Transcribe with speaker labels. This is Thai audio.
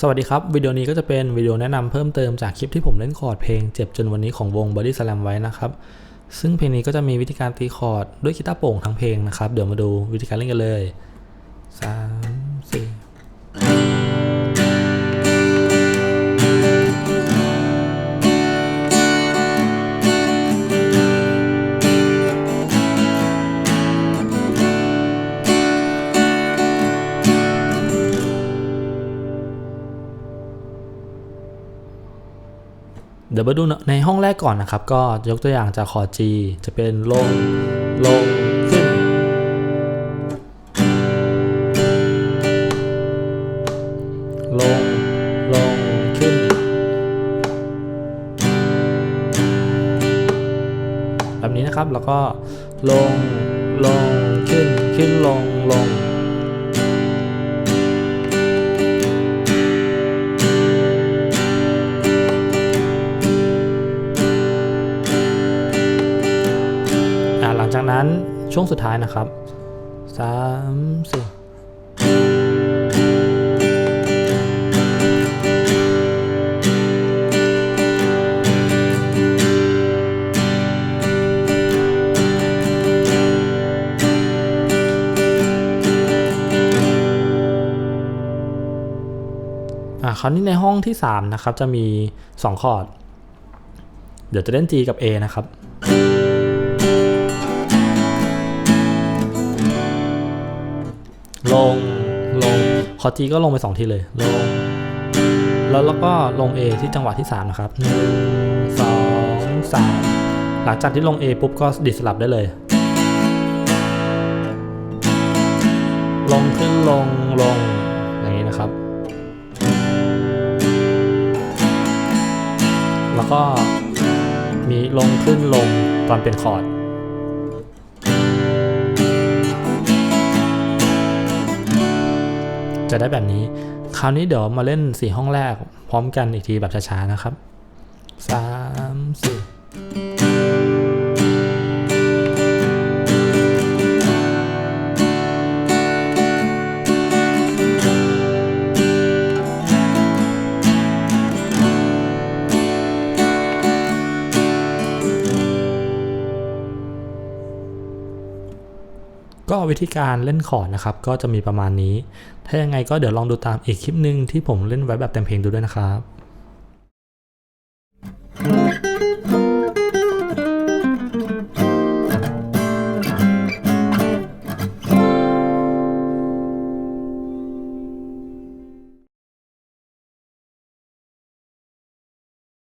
Speaker 1: สวัสดีครับ วิดีโอนี้ก็จะเป็นวิดีโอแนะนำเพิ่มเติมจากคลิปที่ผมเล่นคอร์ดเพลงเจ็บจนวันนี้ของวง Body Slam ไว้นะครับ ซึ่งเพลงนี้ก็จะมีวิธีการตีคอร์ดด้วยกีตาร์โป่งทั้งเพลงนะครับ เดี๋ยวมาดูวิธีการเล่นกันเลย3 4 เดี๋ยวมาดูในห้องแรกก่อนนะครับ ก็ยกตัวอย่างจากคอร์ด G จะเป็นลง ลง ขึ้น ลง ลง ขึ้น แบบนี้นะครับ แล้วก็ลง ลง ขึ้น ขึ้นลง จากนั้นช่วงสุดท้ายนะครับสามสี่อ่าคราวนี้ในห้องที่ 3 นะครับ จะมี 2 คอร์ด เดี๋ยวจะเล่น G กับ A นะครับ ลง ลงคอร์ด G ก็ลงไป 2 ทีเลย ลง แล้วแล้วก็ลง A ที่จังหวะที่ 3 นะครับ 1 2 3 หลังจากที่ลง A ปุ๊บก็ดิสลับได้เลย ลงขึ้นลง ลง อย่างนี้นะครับ แล้วก็มีลงขึ้นลงตอนเป็นคอร์ดะได้แบบนี้ คราวนี้เดี๋ยวมาเล่น 4 ห้องแรก พร้อมกันอีกทีแบบช้าๆนะครับ 3 4 ก็วิธีการเล่นคอร์ดนะครับ ก็จะมีประมาณนี้ ถ้ายังไงก็เดี๋ยวลองดูตามอีกคลิปหนึ่งที่ผมเล่นไว้แบบเต็มเพลงดูด้วยนะครับ